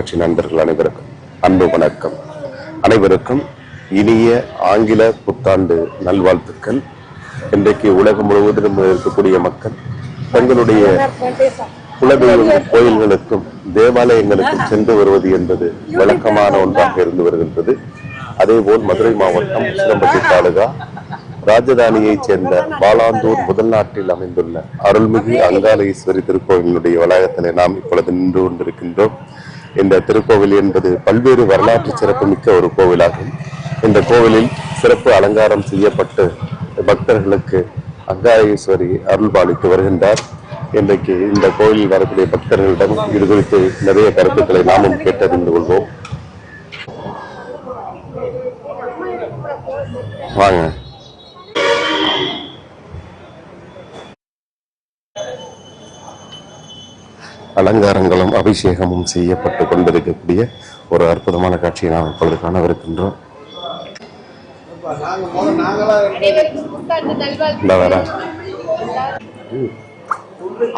கட்சி நண்பர்கள் அனைவருக்கும் அன்பு வணக்கம். அனைவருக்கும் இனிய ஆங்கில புத்தாண்டு நல்வாழ்த்துக்கள். இன்றைக்கு உலகம் முழுவதிலும் இருக்கக்கூடிய மக்கள் தங்களுடைய குலதெய்வ கோயில்களுக்கும் தேவாலயங்களுக்கும் சென்று வருவது என்பது வழக்கமான ஒன்றாக இருந்து வருகின்றது. அதேபோல் மதுரை மாவட்டம் சிதம்பட்டி தாலுகா ராஜதானியைச் சேர்ந்த பாலாந்தூர் முதல் நாட்டில் அமைந்துள்ள அருள்மிகு அங்காலேஸ்வரி திருக்கோவிலுடைய வளாகத்திலே நாம் இப்பொழுது நின்று கொண்டிருக்கின்றோம். இந்த திருக்கோவில் என்பது பல்வேறு வரலாற்று சிறப்புமிக்க ஒரு கோவிலாகும். இந்த கோவிலில் சிறப்பு அலங்காரம் செய்யப்பட்டு பக்தர்களுக்கு அங்காயேஸ்வரி அருள்பாலித்து வருகின்றார். இன்றைக்கு இந்த கோயிலில் வரக்கூடிய பக்தர்களிடம் இது குறித்து நிறைய கருத்துக்களை நாமும் கேட்டறிந்து கொள்வோம். வாங்க. அலங்காரங்களும் அபிஷேகமும் செய்யப்பட்டு கொண்டிருக்கக்கூடிய ஒரு அற்புதமான காட்சியை நாம் இப்பொழுது காணவிருக்கின்றோம்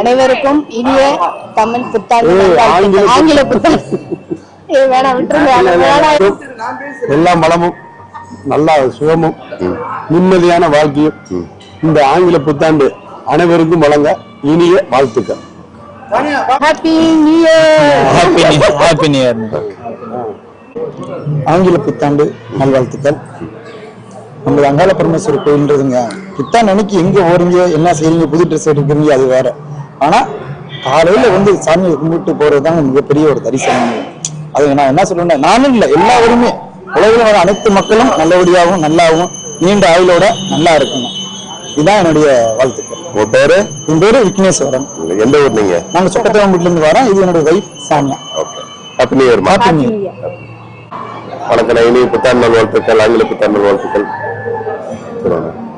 அனைவருக்கும் இனிய தமிழ் புத்தாண்டு. ஆங்கில புத்தாண்டு. எல்லா மலமும் நல்லா சுகமும் நிம்மதியான வாழ்க்கையும் இந்த ஆங்கில புத்தாண்டு அனைவருக்கும் வழங்க இனிய வாழ்த்துக்கள். Happy new year happy new year ஆங்கில புத்தாண்டு நல்வாழ்த்துக்கள். நம்ம அங்காள பரமேஸ்வரர் கோயில்ன்றதுங்க புத்தாண்டு அன்னைக்கு எங்க போறீங்க என்ன செய்றீங்க புது ட்ரெஸ் எடுக்கிறீங்க அது வேற. ஆனா காலையில வந்து சாமியை கும்பிட்டு போறதுதான் மிகப்பெரிய ஒரு தரிசனம். அது நான் என்ன சொல்றேன்னா நானும் இல்ல எல்லாருமே. உலகில் வர அனைத்து மக்களும் நல்லபடியாகவும் நல்லாவும் நீண்ட ஆயுளோட நல்லா இருக்கணும். இதுதான் என்னுடைய வாழ்த்துக்கள். உங்க பேரு? என் பேரு விக்னேஸ்வரன். எந்த ஊர் நீங்க? நாங்க சொக்கத்தவன் இருந்து வரோம். இது என்னோட வைஃப் சாமியா okay happy new year happy new year வணக்கம் இனி புத்தாண்டு நல்வாழ்த்துக்கள் ஆங்கில புத்தாண்டு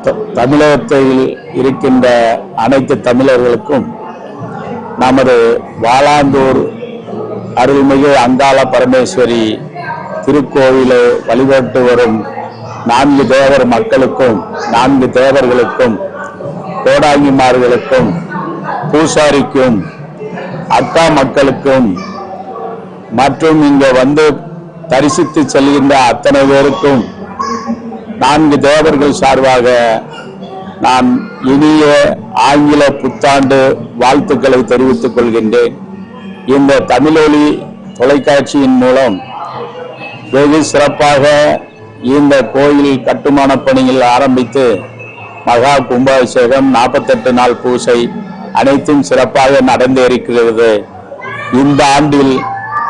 த- தமிழகத்தில் இருக்கின்ற அனைத்து தமிழர்களுக்கும் நமது வாலாந்தூர் அருள்மிகு அங்காள பரமேஸ்வரி திருக்கோவிலை வழிபட்டு வரும் நான்கு தேவர் மக்களுக்கும் நான்கு தேவர்களுக்கும் கோடாங்கிமார்களுக்கும் பூசாரிக்கும் அக்கா மக்களுக்கும் மற்றும் இங்க வந்து தரிசித்து செல்கின்ற அத்தனை பேருக்கும் நான்கு தேவர்கள் சார்பாக நான் இனிய ஆங்கில புத்தாண்டு வாழ்த்துக்களை தெரிவித்துக் கொள்கின்றேன். இந்த தமிழொலி தொலைக்காட்சியின் மூலம் வெகு சிறப்பாக இந்த கோயில் கட்டுமான பணியில் ஆரம்பித்து மகா கும்பாபிஷேகம் நாற்பத்தெட்டு நாள் பூசை அனைத்தும் சிறப்பாக நடந்து இருக்கிறது இந்த ஆண்டில்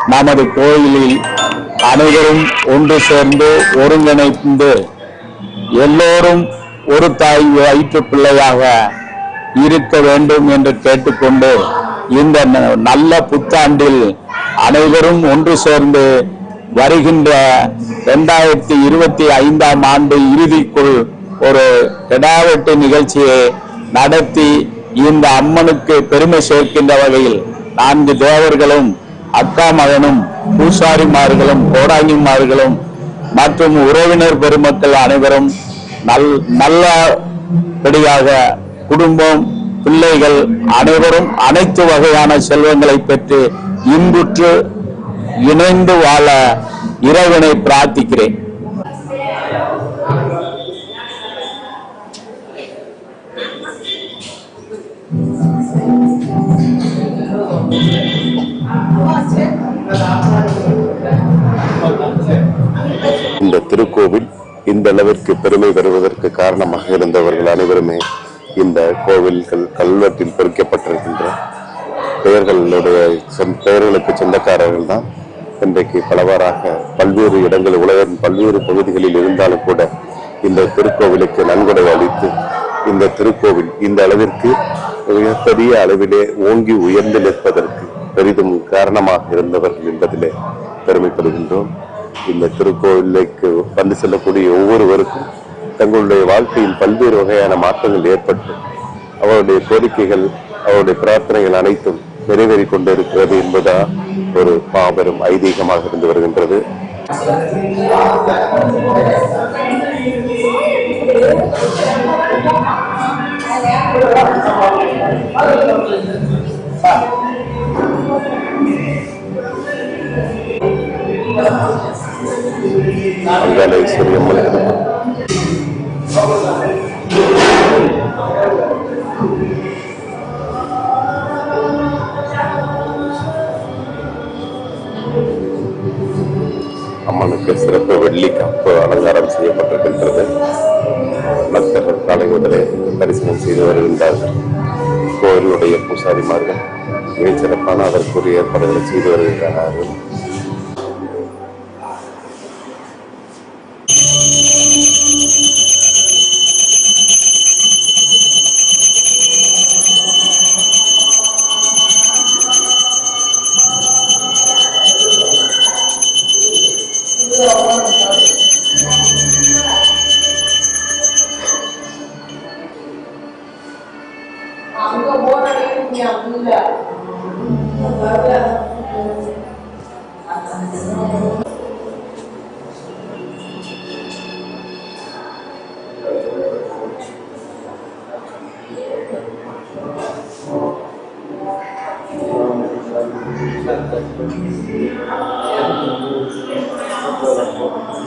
நமது கோயிலில் அனைவரும் ஒன்று சேர்ந்து ஒருங்கிணைந்து எல்லோரும் ஒரு தாய் வயிற்று பிள்ளையாக இருக்க வேண்டும் என்று கேட்டுக்கொண்டு இந்த ந- நல்ல புத்தாண்டில் அனைவரும் ஒன்று சேர்ந்து வருகின்ற இரண்டாயிரத்தி இருபத்தி ஐந்தாம் ஆண்டு இறுதிக்குள் ஒரு கிடாவெட்டு நிகழ்ச்சியை நடத்தி இந்த அம்மனுக்கு பெருமை சேர்க்கின்ற வகையில் நான்கு தேவர்களும் அக்கா மகனும் பூசாரிமார்களும் கோடாங்கிமார்களும் மற்றும் உறவினர் பெருமக்கள் அனைவரும் நல் நல்லபடியாக குடும்பம் பிள்ளைகள் அனைவரும் அனைத்து வகையான செல்வங்களை பெற்று இன்புற்று இணைந்து வாழ இறைவனை பிரார்த்திக்கிறேன். இந்த திருக்கோவில் இந்த அளவிற்கு பெருமை பெறுவதற்கு காரணமாக இருந்தவர்கள் அனைவருமே இந்த கோவில்கள் கல்வெட்டில் பொறிக்கப்பட்டிருக்கின்ற பெயர்களுடைய பெயர்களுக்கு சொந்தக்காரர்கள் தான் இன்றைக்கு பலவாறாக பல்வேறு இடங்கள் உலகின் பல்வேறு பகுதிகளில் இருந்தாலும் கூட இந்த திருக்கோவிலுக்கு நன்கொடை அளித்து இந்த திருக்கோவில் இந்த அளவிற்கு மிகப்பெரிய அளவிலே ஓங்கி உயர்ந்து நிற்பதற்கு பெரிதும் காரணமாக இருந்தவர்கள் என்பதிலே பெருமைப்படுகின்றோம். இந்த திருக்கோவிலுக்கு வந்து செல்லக்கூடிய ஒவ்வொருவருக்கும் தங்களுடைய வாழ்க்கையில் பல்வேறு வகையான மாற்றங்கள் ஏற்பட்டு அவருடைய கோரிக்கைகள் அவருடைய பிரார்த்தனைகள் அனைத்தும் நிறைவேறி கொண்டிருக்கிறது என்பதா ஒரு மாபெரும் ஐதீகமாக இருந்து வருகின்றது. அங்காளேஸ்வரி அம்மன் அம்மனுக்கு சிறப்பு வெள்ளி கப்பு அலங்காரம் செய்யப்பட்டிருக்கின்றது பக்தர்கள் காலை முதலே தரிசனம் செய்து வருகின்றார்கள் கோயிலுடைய பூசாரிமார்கள் மிகச் சிறப்பான அதற்குரிய ஏற்பாடுகளை செய்து வருகின்றார்கள் சூப்பர்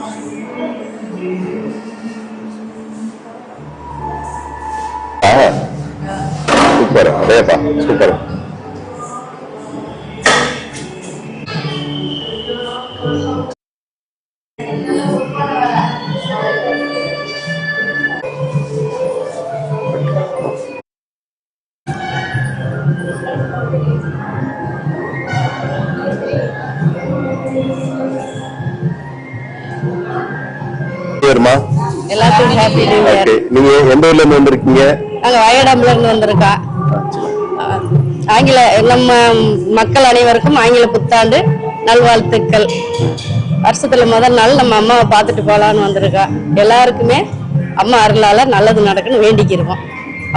எல்லாத்துக்கும் ஹாப்பி நியூ இயர் நீங்க எந்த ஊர்ல இருந்து வந்திருக்கீங்க? நாங்க வயடாம்ல இருந்து வந்திருக்கா. ஆங்கில நம்ம மக்கள் அனைவருக்கும் ஆங்கில புத்தாண்டு நல்வாழ்த்துக்கள். வருஷத்துல முதல் நாள் நம்ம அம்மாவை பார்த்துட்டு போலான்னு வந்திருக்கா. எல்லாருக்குமே அம்மா அருளால நல்லது நடக்குன்னு வேண்டிக்கிருக்கோம்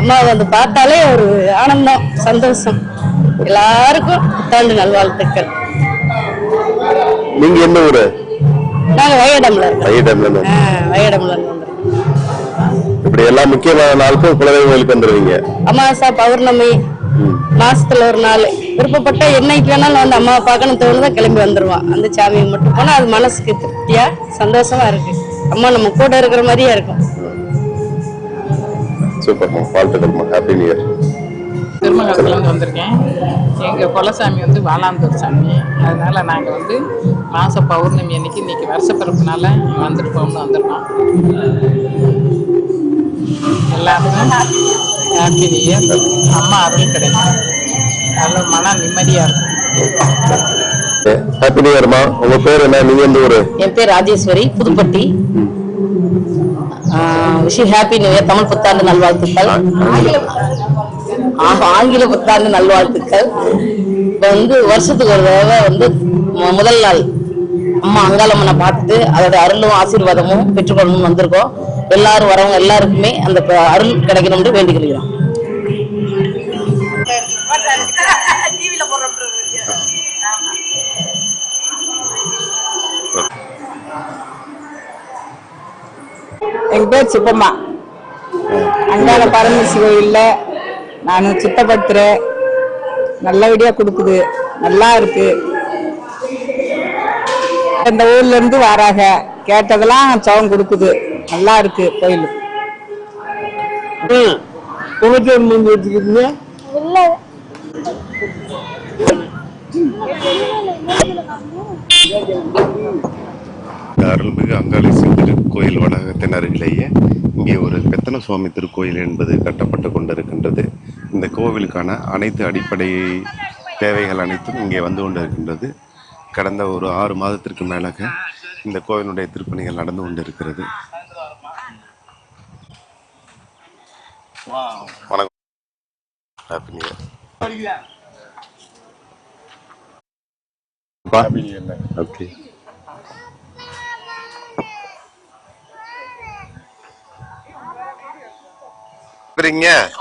அம்மாவை வந்து பார்த்தாலே ஒரு ஆனந்தம் சந்தோஷம். எல்லாருக்கும் புத்தாண்டு நல்வாழ்த்துக்கள். நீங்க எந்த ஊரு? நாங்க வயடம்ல வயடம்ல வந்திருக்கோம் இப்படி எல்லா முக்கியமான நாளுக்கும் குலதெய்வ கோயிலுக்கு வந்துருவீங்க. அமாவாசை பௌர்ணமி மாசத்துல ஒரு நாள். விருப்பப்பட்ட என்னைக்கு வேணாலும் வந்து அம்மாவை பார்க்கணும் தோணுதா கிளம்பி வந்துருவான் அந்த சாமியை மட்டும் போனா அது மனசுக்கு திருப்தியா சந்தோஷமா இருக்கு. அம்மா நம்ம கூட இருக்கிற மாதிரியே இருக்கும். சூப்பர்மா வாழ்த்துக்கள்மா ஹாப்பி நியூ இயர் திருமங்கலத்துலேருந்து வந்திருக்கேன். எங்கள் குலசாமி வந்து வாலாந்தூர் சாமி. அதனால நாங்கள் வந்து மாத பௌர்ணமி அன்னைக்கு இன்னைக்கு வருஷப்பிறப்புனால வந்துட்டு போகணும்னு வந்திருக்கோம். எல்லாருக்கும் ஹாப்பி நியூ இயர் அம்மா அருள் கிடைக்கும் நல்ல மன நிம்மதியாக இருக்கும். ஹாப்பி நியூ இயர்மா உங்க பேர் என்ன? நீங்க எந்த ஊரு? என் பேர் Rajeshwari Puduppatti. Wish happy new year Tamil புத்தாண்டு நல்வாழ்த்துக்கள். ஆ- ஆங்கில புத்தாண்டு நல்வாழ்த்துக்கள். இப்போ வந்து வருஷத்துக்கு ஒரு தடவை வந்து முதல் நாள். அம்மா அங்காளம்மனை பார்த்துட்டு அதோட அருளும் ஆசீர்வாதமும் பெற்றுக்கொள்ளணும்னு வந்திருக்கோம். எல்லாரும் வரவங்க எல்லாருக்குமே அந்த அருள் கிடைக்கணும்னு வேண்டிக் என் பேர் சுப்பம்மா. அங்காள பரமசி கோயில்ல நான் சுத்தப்படுத்துறேன் நல்லபடியா கொடுக்குது. நல்லா இருக்கு. இந்த ஊர்ல இருந்து வராங்க. கேட்டதெல்லாம் சவம் கொடுக்குது. நல்லா இருக்கு கோயில். அருள்மிகு அங்காளேஸ்வரர் திருக்கோயில் வளாகத்தின் அருகிலேயே இங்கே ஒரு பெத்தன சுவாமி திருக்கோயில் என்பது கட்டப்பட்டு கொண்டிருக்கின்றது. இந்த கோவிலுக்கான அனைத்து அடிப்படை தேவைகள் அனைத்தும் இங்கே வந்து கொண்டிருக்கின்றது. கடந்த ஒரு ஆறு மாதத்திற்கு மேலாக இந்த கோவிலுடைய திருப்பணிகள் நடந்து கொண்டிருக்கிறது. வணக்கம். Happy new year okay. இருக்கிறீங்க ஹாப்பி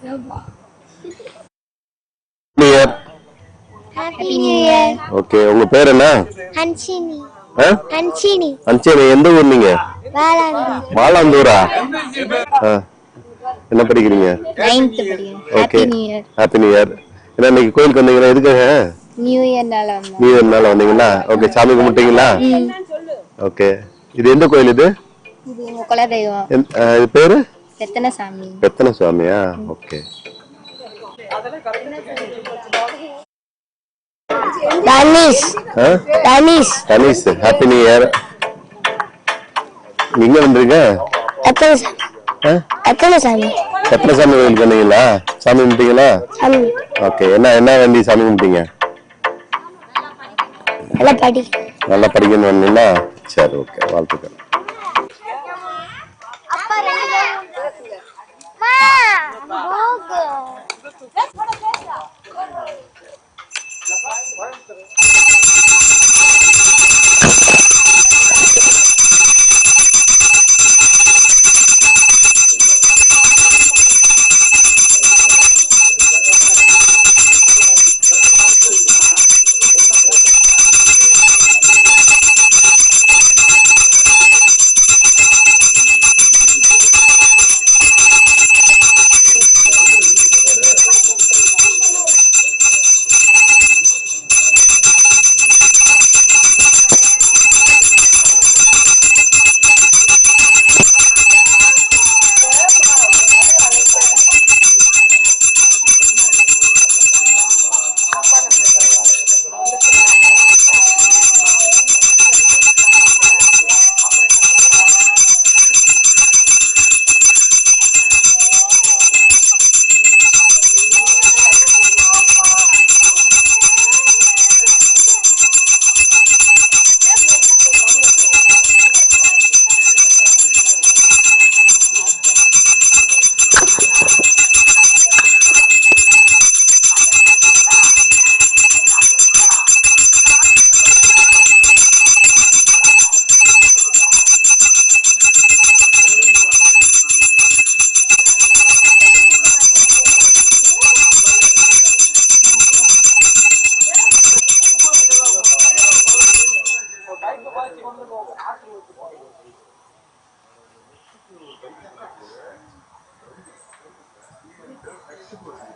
நியூ இயர் ஓகே உங்க பேர் என்ன ஹன்சினி? ஹன்சினி அஞ்சேரி எந்த ஊர் நீங்க? ஆ. என்ன படிக்கிறீங்க? ஓகே ஹாப்பி நியூ இயர் ஏன்னா இன்னைக்கு கோயிலுக்கு வந்தீங்களா? எதுக்காக? நியூ இயர்னால நியூ இயர்னால வந்தீங்களா? ஓகே சாமி கும்பிட்டீங்களா? ஓகே இது எந்த கோயில் இது? இது பேரு எத்தனை சாமி எத்தனை சுவாமியா okay Tanish? Tanish. Tanish happy new year நீங்க வந்துருங்க எத்தனை? எத்தனை சாமி? கோயிலுக்கு வந்தீங்களா சாமி கும்பிட்டீங்களா? ஓகே என்ன என்ன வேண்டி சாமி கும்பிட்டீங்க? நல்லா படி நல்லா படிக்கணும் சரி ஓகே வாழ்த்துக்கள்.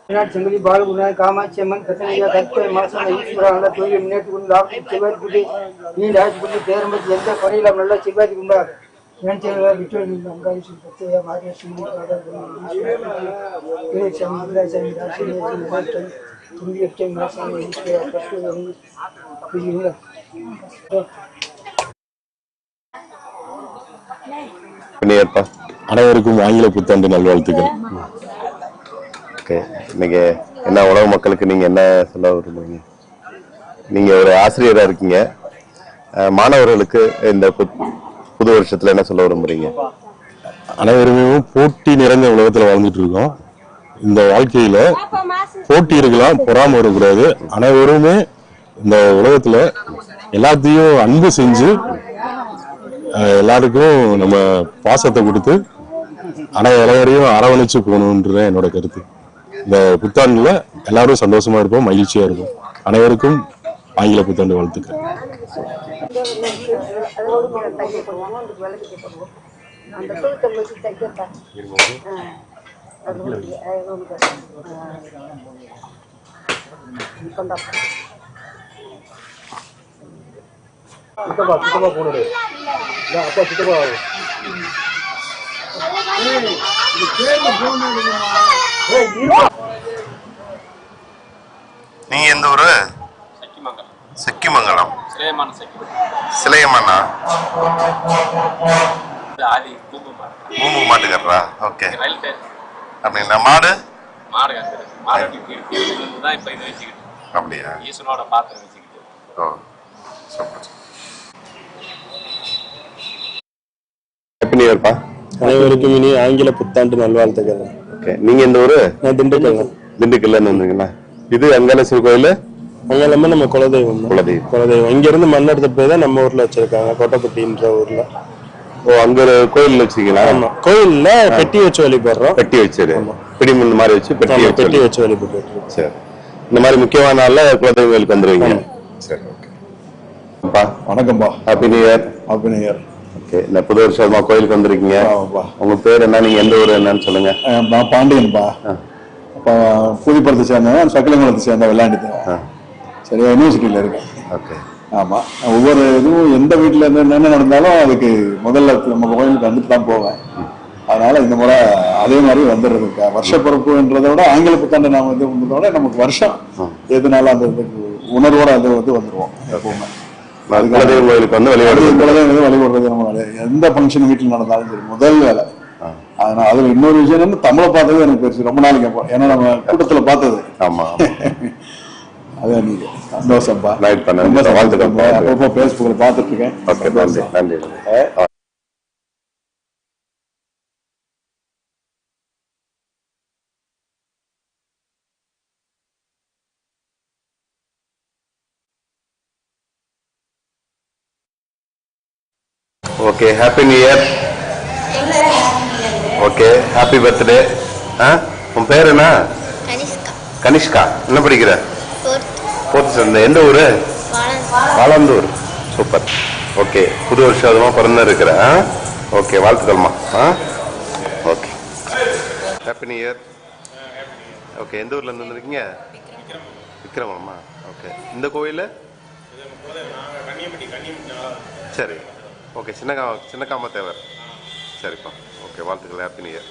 செங்கலி பாலகுருநாத காமாட்சி அம்மன் கத்தனையா கற்பை மாசம் ஈஸ்வரா நல்ல தொழில் முன்னேற்றி கொண்டு செவ்வாய் குடி நீண்ட ஆட்சி கொண்டு எந்த குறையிலும் நல்ல செவ்வாய் கொண்டா விட்டு ராசி மாசாமி ஈஸ்வரா அனைவருக்கும் ஆங்கில புத்தாண்டு நல்வாழ்த்துக்கள் ஓகே இன்னைக்கு என்ன உலக மக்களுக்கு நீங்க என்ன சொல்ல விரும்புறீங்க? நீங்க ஒரு ஆசிரியரா இருக்கீங்க. மாணவர்களுக்கு இந்த புது வருஷத்துல என்ன சொல்ல விரும்புறீங்க? அனைவருமே போட்டி நிறைந்த உலகத்துல வாழ்ந்துட்டு இருக்கோம். இந்த வாழ்க்கையில போட்டி இருக்கலாம் பொறாம வரக்கூடாது அனைவருமே இந்த உலகத்துல எல்லாத்தையும் அன்பு செஞ்சு எல்லாருக்கும் நம்ம பாசத்தை கொடுத்து அனைவரையும் அரவணைச்சு போகணுன்றது என்னோட கருத்து. இந்த புத்தாண்டுல எல்லாரும் சந்தோஷமா இருப்போம் மகிழ்ச்சியா இருப்போம். அனைவருக்கும் ஆங்கில புத்தாண்டு வாழ்த்துக்கள். சித்தப்பா சித்தப்பா போனது அப்பா சித்தப்பா. நீங்க எந்த ஊரு? செக்கிமங்கலம். சிலையமானா பூம்பு மாட்டுக்காரரா ஓகே. அப்படிங்களா மாடு? அப்படியா? ஓ சூப்பர். ஹாப்பி அனைவருக்கும் இனி ஆங்கில புத்தாண்டு நல்வாழ்த்துக்கள். ஓகே நீங்க எந்த ஊரு? நான் திண்டுக்கல் திண்டுக்கல்ல. இருந்து வந்தீங்களா? இது அங்காளேஸ்வரர் கோயில்? அங்க எல்லாமே நம்ம குலதெய்வம். குலதெய்வம். குலதெய்வம். இங்க இருந்து மண் எடுத்துட்டு போய் தான் நம்ம ஊர்ல வச்சிருக்காங்க கோட்டப்பட்டின்ற ஊர்ல. ஓ அங்க ஒரு கோயில் வச்சிருக்கீங்களா? ஆமா. கோயில்ல பெட்டி வச்சு வழிபடுறோம். பெட்டி வச்சிரு. பிடிமுன் மாதிரி வச்சு பெட்டி வச்சு பெட்டி வச்சு வழிபட்டு. சரி. இந்த மாதிரி முக்கியமான நாள்ல குலதெய்வ கோயிலுக்கு வந்துருவீங்க சரி ஓகே. அப்பா வணக்கம்பா happy new year happy new year okay இந்த புது வருஷமா கோயிலுக்கு வந்திருக்கீங்க? உங்க பேர் என்ன? நீங்க எந்த ஊர் என்னன்னு சொல்லுங்க. நான் பாண்டியன்பா. அப்போ புதுப்படத்தை சேர்ந்தவன் சக்கலங்குளத்தை சேர்ந்த விளையாண்டு சரியா யூனிவர்சிட்டியில இருக்கேன். ஓகே. ஆமா. ஒவ்வொரு இதுவும் எந்த வீட்டுல இருந்து என்ன நடந்தாலும் அதுக்கு முதல்ல நம்ம கோயிலுக்கு வந்துட்டு தான் போவேன். அதனால இந்த முறை அதே மாதிரி வந்துடுறது இருக்கா வருஷ பிறப்புன்றதை விட ஆங்கில புத்தாண்டு நாம இது பண்றதோட நமக்கு வருஷம் எதுனாலும் அந்த உணர்வோட அது வந்து வந்துருவோம் எப்பவுமே. குலதெய்வ கோயிலுக்கு வந்து வழிபாடு அது குலதெய்வம் வழிபடுறது நம்ம வேலை. எந்த ஃபங்க்ஷன் வீட்டில் நடந்தாலும் சரி முதல் வேலை. அதனால அதுல இன்னொரு விஷயம் வந்து தமிழை பார்த்தது எனக்கு பெருசு. ரொம்ப நாளைக்கு அப்புறம். ஏன்னா நம்ம கூட்டத்துல பார்த்தது. ஆமா அதான் நீங்க. சந்தோஷம்ப்பா ரைட் பண்ண வாழ்த்துக்கள். அப்பப்போ பார்த்துட்டு இருக்கேன். ஓகே நன்றி நன்றி okay happy new year okay happy birthday ஆ உன் பேர் என்ன? கனிஷ்கா. என்ன படிக்கிற? ஃபோர்த் ஸ்டாண்டர்ட் எந்த ஊரு? வாழந்தூர். சூப்பர் ஓகே புது வருஷமா பிறந்து இருக்கிற ஓகே வாழ்த்துக்கள்மா ஆ? Okay happy new year okay எந்த ஊர்ல இருந்து வந்திருக்கீங்க? விக்ரமமா ஓகே இந்த கோயில்? சரி. ஓகே சின்ன சின்ன காமத்தேவர் சரிப்பா. ஓகே வாழ்த்துக்கள். Happy new year